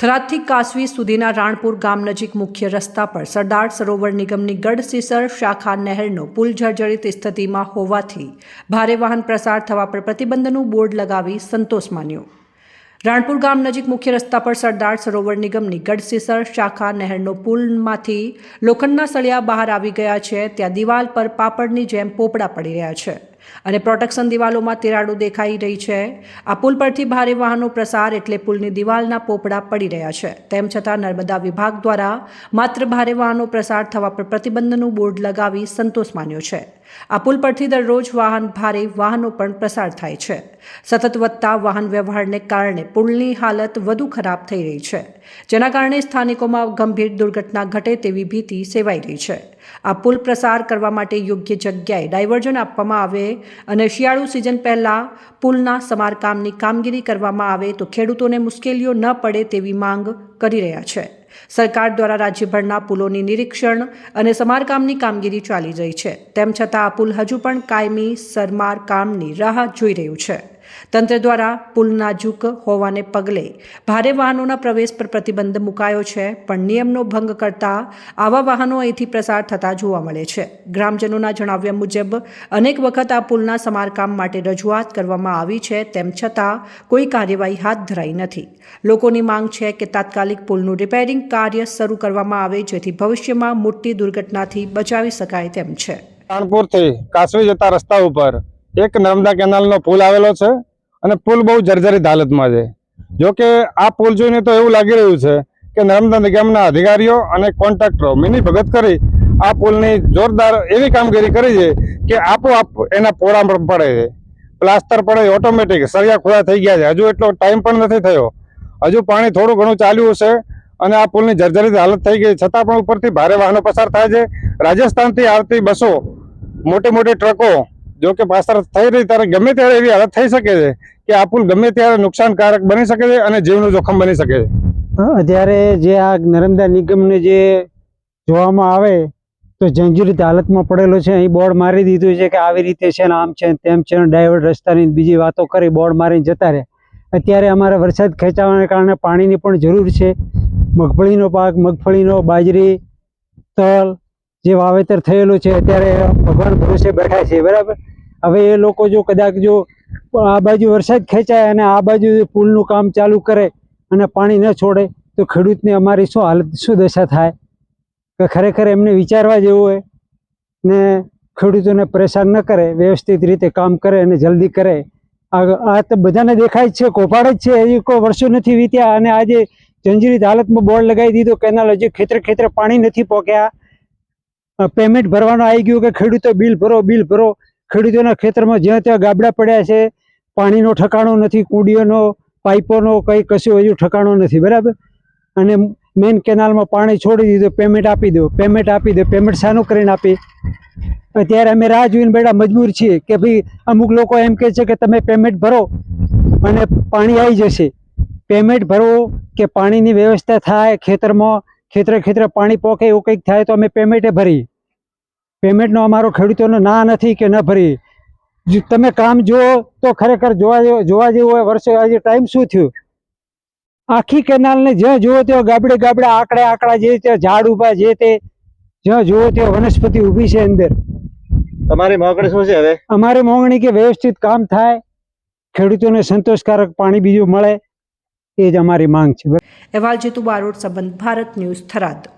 થરાદથી કાસવી સુધીના રાણપુર ગામ નજીક મુખ્ય રસ્તા પર સરદાર સરોવર નિગમની ગઢસીસર શાખા નહેરનો પુલ જર્જરિત સ્થિતિમાં હોવાથી ભારે વાહન પ્રસાર થવા પર પ્રતિબંધનું બોર્ડ લગાવી સંતોષ માન્યો. રાણપુર ગામ નજીક મુખ્ય રસ્તા પર સરદાર સરોવર નિગમની ગઢસીસર શાખા નહેરનો પુલમાંથી લોખંડના સળિયા બહાર આવી ગયા છે. ત્યાં દિવાલ પર પાપડની જેમ પોપડા પડી રહ્યા છે. અને પ્રોટેક્શન દિવાલોમાં તિરાડો દેખાઈ રહી છે. આ પુલ પરથી ભારે વાહનો પ્રસાર એટલે પુલની દિવાલના પોપડા પડી રહ્યા છે. તેમ છતાં નર્મદા વિભાગ દ્વારા માત્ર ભારે વાહનો પ્રસાર થવા પર પ્રતિબંધનું બોર્ડ લગાવી સંતોષ માન્યો છે. આ પુલ પરથી દરરોજ વાહન ભારે વાહનો પણ પ્રસાર થાય છે. સતત વધતા વાહન વ્યવહારને કારણે પુલની હાલત વધુ ખરાબ થઈ રહી છે. જેના કારણે સ્થાનિકોમાં ગંભીર દુર્ઘટના ઘટે તેવી ભીતિ સેવાઈ રહી છે. આ પુલ પ્રસાર કરવા માટે યોગ્ય જગ્યાએ ડાયવર્ઝન આપવામાં આવે અને શિયાળુ સિઝન પહેલાં પુલના સમારકામની કામગીરી કરવામાં આવે તો ખેડૂતોને મુશ્કેલીઓ ન પડે તેવી માંગ કરી રહ્યા છે. સરકાર દ્વારા રાજ્યભરના પુલોની નિરીક્ષણ અને સમારકામની કામગીરી ચાલી રહી છે. તેમ છતાં આ પુલ હજુ પણ કાયમી, સરમાર કામની રાહ જોઈ રહ્યું છે. તંત્ર દ્વારા પુલ નાજુક હોવાને પગલે ભારે વાહનોના પ્રવેશ પર પ્રતિબંધ મુકાયો છે, પણ નિયમનો ભંગ કરતા આવા વાહનો અહીંથી પ્રસાર થતા જોવા મળે છે. ગ્રામજનોના જણાવ્યા મુજબ, અનેક વખત આ પુલના સમારકામ માટે રજૂઆત કરવામાં આવી છે, તેમ છતાં કોઈ કાર્યવાહી હાથ ધરાઈ નથી. લોકોની માંગ છે કે તાત્કાલિક પુલનું રિપેરિંગ કાર્ય શરૂ કરવામાં આવે, જેથી ભવિષ્યમાં મોટી દુર્ઘટનાથી બચાવી શકાય તેમ છે. કાનપુરથી કાસવી જતા રસ્તા ઉપર એક નર્મદા કેનાલનો પુલ આવેલો છે અને પુલ બહુ જર્જરિત હાલતમાં છે. જો કે આ પુલ જોઈને તો એવું લાગી રહ્યું છે કે નર્મદા નિગમના અધિકારીઓ અને કોન્ટ્રાક્ટરો મિની ભગત કરી આ પુલની જોરદાર એવી કામગીરી કરી છે કે આપોઆપ એના પોળા પડે છે. પ્લાસ્ટર પડે ઓટોમેટિક સળિયા ખોળા થઈ ગયા છે. હજુ એટલો ટાઈમ પણ નથી થયો. હજુ પાણી થોડું ઘણું ચાલ્યું છે અને આ પુલની જર્જરિત હાલત થઈ ગઈ છતાં પણ ઉપરથી ભારે વાહનો પસાર થાય છે. રાજસ્થાનથી આવતી બસો મોટી મોટી ટ્રકો જો કે પાછળ થઈ રહી, ત્યારે ગમે ત્યારે એવી હાલત થઈ શકે છે કે આ પુલ ગમે ત્યારે નુકસાનકારક બની શકે છે અને જીવનું જોખમ બની શકે છે. અત્યારે જે આ નર્મદા નિગમને જે જોવામાં આવે, તો જંજીરિત હાલતમાં પડેલો છે. અહીં બોર્ડ મારી દીધું છે કે આવી રીતે છે ને આમ છે તેમ છે ને ડાયવર્ટ રસ્તાની બીજી વાતો કરી બોર્ડ મારીને જતા રહે. અત્યારે અમારે વરસાદ ખેંચાવાને કારણે પાણીની પણ જરૂર છે. મગફળીનો પાક, મગફળીનો બાજરી, તલ જે વાવેતર થયેલું છે, અત્યારે ભગવાન ભરોસે બેઠા છે, બરાબર? હવે એ લોકો જો કદાચ જો આ બાજુ વરસાદ ખેંચાય અને આ બાજુ પુલનું કામ ચાલુ કરે અને પાણી ન છોડે, તો ખેડૂતને અમારી શું હાલત, શું દશા થાય? કે ખરેખર એમને વિચારવા જેવું હોય ને ખેડૂતોને પરેશાન ન કરે, વ્યવસ્થિત રીતે કામ કરે અને જલ્દી કરે. આ તો બધાને દેખાય છે કોપાડ જ છે, હજી કોઈ વર્ષો નથી વીત્યા અને આજે જંજીરિત હાલતમાં બોર્ડ લગાવી દીધો, કેનાલ હજી ખેતર ખેતરે પાણી નથી પોક્યા. પેમેન્ટ ભરવાનું આવી ગયું કે ખેડૂતો બિલ ભરો બિલ ભરો. ખેડૂતોના ખેતરમાં જ્યાં ત્યાં ગાબડા પડ્યા છે, પાણીનો ઠકાણો નથી, કુડીઓનો, પાઇપોનો, કંઈ કશું હજુ ઠકાણો નથી, બરાબર? અને મેઇન કેનાલમાં પાણી છોડી દીધું પેમેન્ટ આપી દો પેમેન્ટ આપી દો પેમેન્ટ શાનું કરીને આપી. ત્યારે અમે રાહ જોઈને બેટા મજબૂર છીએ કે ભાઈ અમુક લોકો એમ કહે છે કે તમે પેમેન્ટ ભરો, અને પાણી આવી જશે. પેમેન્ટ ભરવું કે પાણીની વ્યવસ્થા થાય ખેતરમાં ખેતરે ખેતરે પાણી પોકે એવું કંઈક થાય તો અમે પેમેન્ટે ભરી. પેમેન્ટનો અમારો ખેડૂતોનો ના નથી કે ન ભરી. તમે કામ જુઓ તો ખરેખર જોવા જોવા જેવું હોય વર્ષે આજે ટાઈમ શું થયું? આખી કેનાલને જ્યાં જુઓ ત્યાં ગાબડે ગાબડે આંકડે આંકડા જે ત્યાં ઝાડ ઊભા જે તે જ્યાં જુઓ ત્યાં વનસ્પતિ ઊભી છે અંદર. તમારી માંગણી શું છે હવે? અમારી માંગણી કે વ્યવસ્થિત કામ થાય ખેડૂતોને સંતોષકારક પાણી બીજું મળે એ જ અમારી માંગ છે. અહેવાલ જેતુ બારોટ સંબંધ ભારત ન્યૂઝ થરાદ.